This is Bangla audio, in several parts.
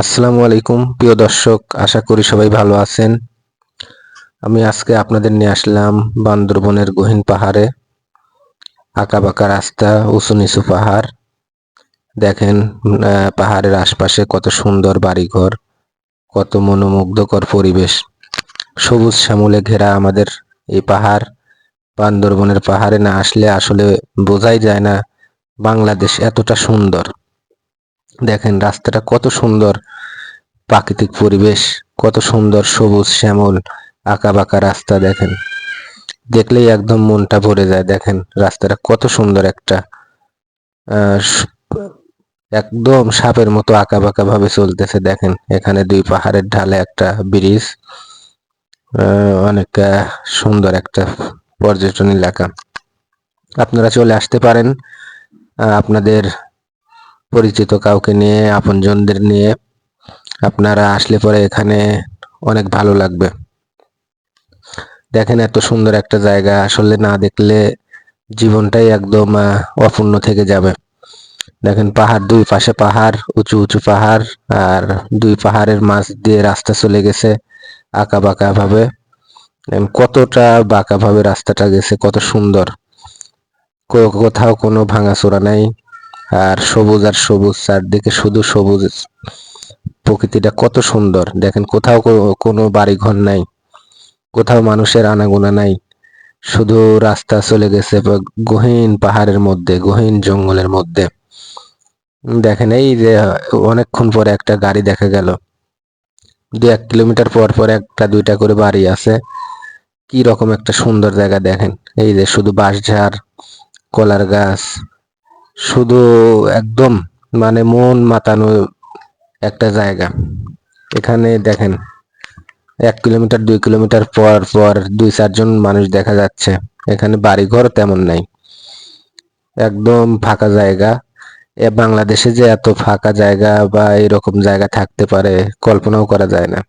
আসসালামু আলাইকুম, প্রিয় দর্শক, আশা করি সবাই ভালো আছেন। আমি আজকে আপনাদের নিয়ে আসলাম বান্দরবনের গহীন পাহাড়ে আঁকা বাঁকা রাস্তা, উঁচু নিচু পাহাড়। দেখেন পাহাড়ের আশপাশে কত সুন্দর বাড়িঘর, কত মনোমুগ্ধকর পরিবেশ। সবুজ শ্যামলে ঘেরা আমাদের এই পাহাড়। বান্দরবনের পাহাড়ে না আসলে আসলে বোঝাই যায় না বাংলাদেশ এতটা সুন্দর। দেখেন রাস্তাটা কত সুন্দর প্রাকৃতিক পরিবেশ, কত সুন্দর সবুজ শ্যামল আঁকা বাঁকা রাস্তা দেখেন। দেখলেই একদম মনটা ভরে যায়, দেখেন রাস্তাটা কত সুন্দর একটা একদম সাপের মতো আঁকা বাঁকা ভাবে চলতেছে দেখেন। এখানে দুই পাহাড়ের ঢালে একটা ব্রিজ অনেক সুন্দর একটা পর্যটন এলাকা। আপনারা চলে আসতে পারেন আপনাদের পরিচিত কাউকে নিয়ে, আপনজনদের নিয়ে আপনারা আসলে পরে এখানে অনেক ভালো লাগবে। দেখেন এত সুন্দর একটা জায়গা, আসলে না দেখলে জীবনটাই একদম অপূর্ণ থেকে যাবে। দেখেন পাহাড়, দুই পাশে পাহাড়, উঁচু উঁচু পাহাড়, আর দুই পাহাড়ের মাঝ দিয়ে রাস্তা চলে গেছে আঁকা বাঁকা ভাবে। কতটা বাঁকা ভাবে রাস্তাটা গেছে, কত সুন্দর। কোথাও কোনো ভাঙাচোরা নাই। আর সবুজ আর সবুজ, চারদিকে শুধু সবুজ। প্রকৃতিটা কত সুন্দর। দেখেন কোথাও কোনো বাড়ি ঘর নাই, কোথাও মানুষের আনাগোনা নাই। শুধু রাস্তা চলে গেছে গহীন পাহাড়ের মধ্যে, গহীন জঙ্গলের মধ্যে। দেখেন এই যে, অনেকক্ষণ পরে একটা গাড়ি দেখা গেল। দু এক কিলোমিটার পর পর একটা, দুইটা করে বাড়ি আছে। কি রকম একটা সুন্দর জায়গা দেখেন। এই যে শুধু বাঁশঝাড়, কলার গাছ শুধু একদম মানে মন মাতানো একটা জায়গা। এখানে দেখেন, এক কিলোমিটার, দুই কিলোমিটার পর পর দুই চারজন মানুষ দেখা যাচ্ছে। এখানে বাড়িঘর তেমন নাই। একদম ফাঁকা জায়গা। এ বাংলাদেশে যে এত ফাঁকা জায়গা বা এরকম জায়গা থাকতে পারে, কল্পনাও করা যায় না।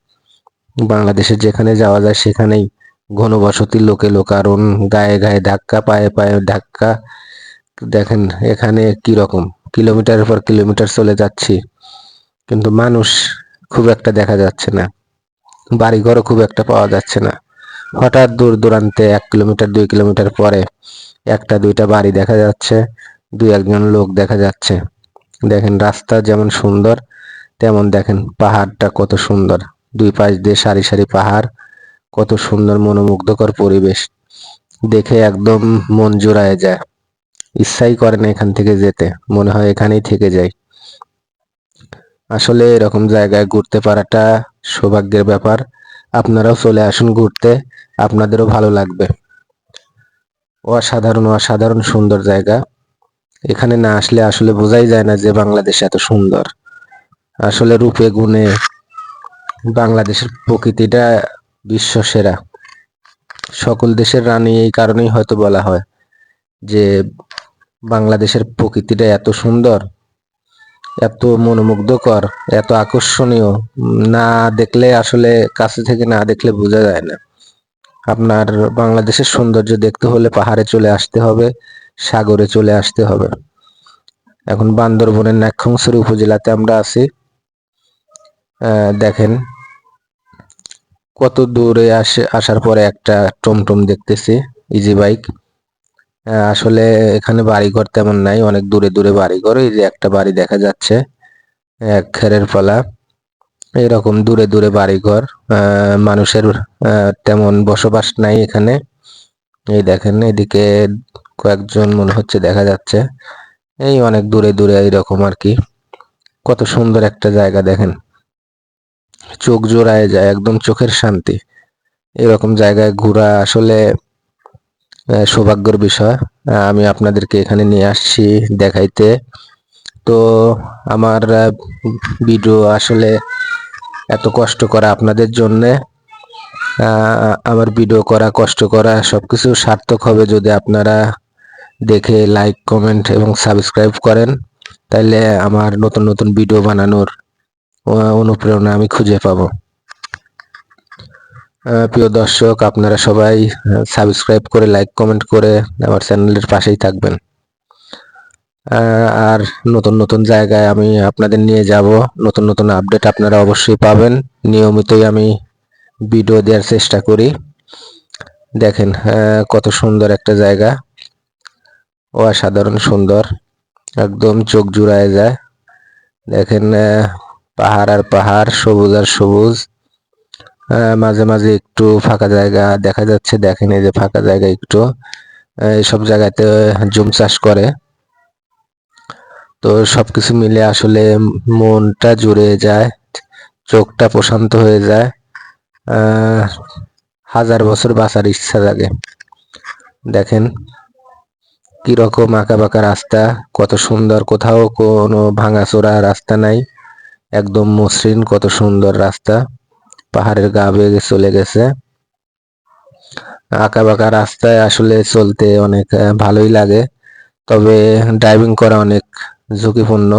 বাংলাদেশে যেখানে যাওয়া যায় সেখানেই ঘনবসতি, লোকে লোকারণ, গায়ে গায়ে ধাক্কা, পায়ে পায়ে ধাক্কা দেখেন এখানে কি রকম? কিলোমিটারের পর কিলোমিটার চলে যাচ্ছি। কিন্তু মানুষ খুব একটা দেখা যাচ্ছে না। বাড়িঘরও খুব একটা পাওয়া যাচ্ছে না। হঠাৎ দূর দূরান্তে এক কিলোমিটার, দুই কিলোমিটার পরে একটা, দুইটা বাড়ি দেখা যাচ্ছে, দুই একজন লোক দেখা যাচ্ছে। দেখেন রাস্তা যেমন সুন্দর, তেমন দেখেন পাহাড়টা কত সুন্দর। দুই পাশ দিয়ে সারি সারি পাহাড়, কত সুন্দর মনোমুগ্ধকর পরিবেশ। দেখে একদম মন জোড়ায় যায়। ইচ্ছাই করে না এখান থেকে যেতে। মনে হয় এখানেই থেকে যাই আসলে এরকম জায়গায় ঘুরতে পারাটা সৌভাগ্যের ব্যাপার। আপনারাও চলে আসুন ঘুরতে। আপনাদেরও ভালো লাগবে। অসাধারণ অসাধারণ সুন্দর জায়গা। এখানে না আসলে আসলে বোঝাই যায় না যে বাংলাদেশ এত সুন্দর। আসলে রূপে, গুণে বাংলাদেশের প্রকৃতিটা বিশ্ব সেরা। সকল দেশের রানী এই কারণেই হয়তো বলা হয়। যে বাংলাদেশের প্রকৃতিটা এত সুন্দর, এত মনোমুগ্ধকর, এত আকর্ষণীয়, না দেখলে আসলে কাছে থেকে না দেখলে বোঝা যায় না। আপনার বাংলাদেশের সৌন্দর্য দেখতে হলে পাহাড়ে চলে আসতে হবে, সাগরে চলে আসতে হবে। এখন বান্দরবনের নাক্ষংসরি উপজেলাতে আমরা আছি। দেখেন, কত দূরে আসে, আসার পরে একটা টমটম দেখতেছি ইজি বাইক আসলে এখানে বাড়িঘর তেমন নাই, অনেক দূরে দূরে বাড়িঘর, এই যে একটা বাড়ি দেখা যাচ্ছে, এক খেরের পালা, এরকম দূরে দূরে বাড়িঘর মানুষের তেমন বসবাস নাই এখানে, এই দেখেন, এদিকে কয়েকজন মনে হচ্ছে দেখা যাচ্ছে, এই অনেক দূরে দূরে এইরকম আর কি, কত সুন্দর একটা জায়গা দেখেন, চোখ জোড়ায় যায়, একদম চোখের শান্তি, এরকম জায়গায় ঘোরা আসলে সৌভাগ্যের বিষয়। আমি আপনাদেরকে এখানে নিয়ে আসছি দেখাইতে। তো আমার ভিডিও আসলে এত কষ্ট করা আপনাদের জন্যে আমার ভিডিও করা, কষ্ট করা সবকিছু সার্থক হবে যদি আপনারা দেখে লাইক কমেন্ট এবং সাবস্ক্রাইব করেন। তাহলে আমার নতুন নতুন ভিডিও বানানোর অনুপ্রেরণা আমি খুঁজে পাবো। প্রিয় দর্শক, আপনারা সবাই সাবস্ক্রাইব করে লাইক কমেন্ট করে আমার চ্যানেলের পাশেই থাকবেন। আর নতুন নতুন জায়গায় আমি আপনাদের নিয়ে যাব। নতুন নতুন আপডেট আপনারা অবশ্যই পাবেন। নিয়মিতই আমি ভিডিও দেওয়ার চেষ্টা করি। দেখেন কত সুন্দর একটা জায়গা। ও অসাধারণ সুন্দর। একদম চোখ জুড়ায় যায়। দেখেন পাহাড় আর পাহাড়, সবুজ আর সবুজ। মাঝে মাঝে একটু ফাঁকা জায়গা দেখা যাচ্ছে, দেখেন এই যে ফাঁকা জায়গা একটু। এইসব জায়গাতে জুম চাষ করে। তো সবকিছু মিলে আসলে মনটা জুড়ে যায়, চোখটা প্রশান্ত হয়ে যায়। হাজার বছর বাঁচার ইচ্ছা জাগে। দেখেন কীরকম আঁকা বাঁকা রাস্তা, কত সুন্দর। কোথাও কোনো ভাঙাচোরা রাস্তা নাই, একদম মসৃণ, কত সুন্দর রাস্তা। পাহাড়ের গা বেয়ে চলে গেছে। আঁকা বাঁকা রাস্তায় আসলে চলতে অনেক ভালোই লাগে। তবে ড্রাইভিং করা অনেক ঝুঁকিপূর্ণ।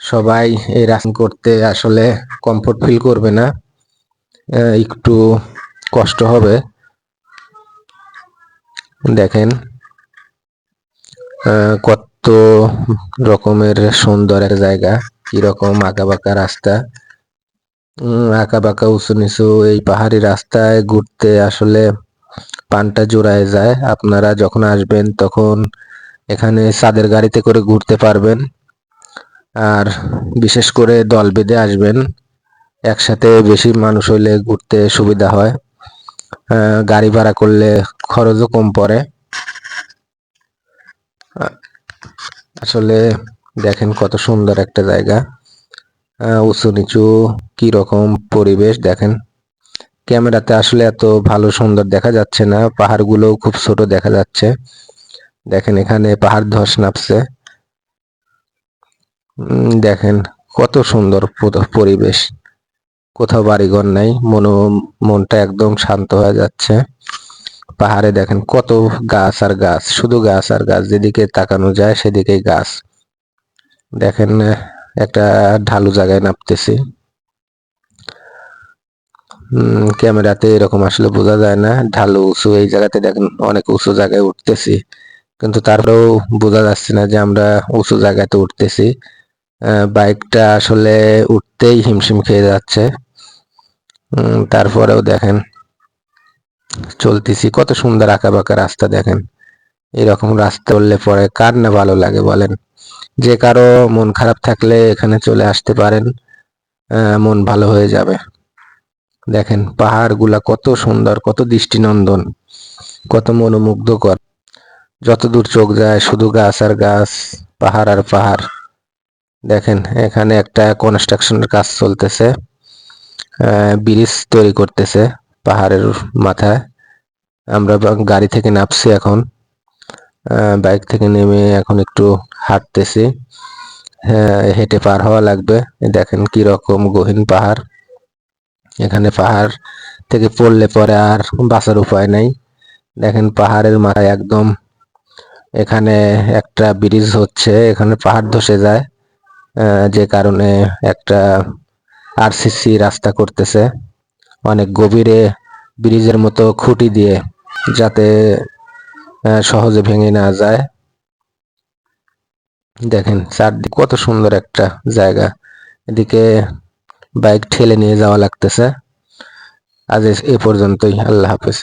সবাই এই রাস্তা করতে আসলে কমফোর্ট ফিল করবে না। একটু কষ্ট হবে। দেখেন কত রকমের সুন্দর জায়গা, কীরকম আঁকা বাঁকা রাস্তা। আঁকা বাঁকা উঁচু নিচু এই পাহাড়ি রাস্তায় ঘুরতে আসলে পানটা জোড়ায় যায়। আপনারা যখন আসবেন তখন এখানে চাঁদের গাড়িতে করে ঘুরতে পারবেন। আর বিশেষ করে দল বেঁধে আসবেন। একসাথে বেশি মানুষ হইলে ঘুরতে সুবিধা হয়। গাড়ি ভাড়া করলে খরচও কম পড়ে। আসলে দেখেন কত সুন্দর একটা জায়গা। উঁচু নিচু রকম পরিবেশ দেখেন। ক্যামেরাতে আসলে এত ভালো সুন্দর দেখা যাচ্ছে না পাহাড়গুলো খুব ছোট দেখা যাচ্ছে। দেখেন এখানে পাহাড় ধস নামছে। দেখেন কত সুন্দর পরিবেশ। কোথাও বাড়িঘর নাই, মন মনটা একদম শান্ত হয়ে যাচ্ছে। পাহাড়ে দেখেন কত গাছ আর গাছ, শুধু গাছ আর গাছ, যেদিকে তাকানো যায় সেদিকেই গাছ। দেখেন একটা ঢালু জায়গায় নামতেছি। ক্যামেরাতে এরকম আসলে বোঝা যায় না। ঢালু উঁচু, এই জায়গাতে দেখেন অনেক উঁচু জায়গায় উঠতেছি। কিন্তু তারপরেও বোঝা যাচ্ছে না যে আমরা উঁচু জায়গাতে উঠতেছি। বাইকটা আসলে উঠতেই হিমশিম খেয়ে যাচ্ছে। তারপরেও দেখেন চলতেছি। কত সুন্দর আঁকা বাঁকা রাস্তা দেখেন। এরকম রাস্তা উঠলে পরে কার না ভালো লাগে বলেন? যে কারও মন খারাপ থাকলে এখানে চলে আসতে পারেন মন ভালো হয়ে যাবে। দেখেন, পাহাড়গুলা কত সুন্দর, কত দৃষ্টিনন্দন, কত মনোমুগ্ধকর। যতদূর চোখ যায়, শুধু গাছ আর গাছ, পাহাড় আর পাহাড়। দেখেন, এখানে একটা কনস্ট্রাকশনের কাজ চলতেছে ব্রিজ তৈরি করতেছে পাহাড়ের মাথায়। আমরা গাড়ি থেকে নামছি এখন। বাইক থেকে নেমে এখন একটু হাঁটতেছি। হ্যাঁ, হেঁটে পার হওয়া লাগবে। দেখেন কি রকম গহীন পাহাড়। এখানে পাহাড় থেকে পড়লে পরে আর বাঁচার উপায় নাই। দেখেন পাহাড়ের মাথায় একদম এখানে একটা ব্রিজ হচ্ছে এখানে পাহাড় ধসে যায়। যে কারণে একটা আরসিসি রাস্তা করতেছে। অনেক গভীরে ব্রিজের মতো খুঁটি দিয়ে যাতে সহজে ভেঙে না যায়। দেখেন, চারদিক কত সুন্দর একটা জায়গা। এদিকে বাইক ঠেলে নিয়ে যাওয়া লাগতেছে। আজ এ পর্যন্তই, আল্লাহ হাফেজ।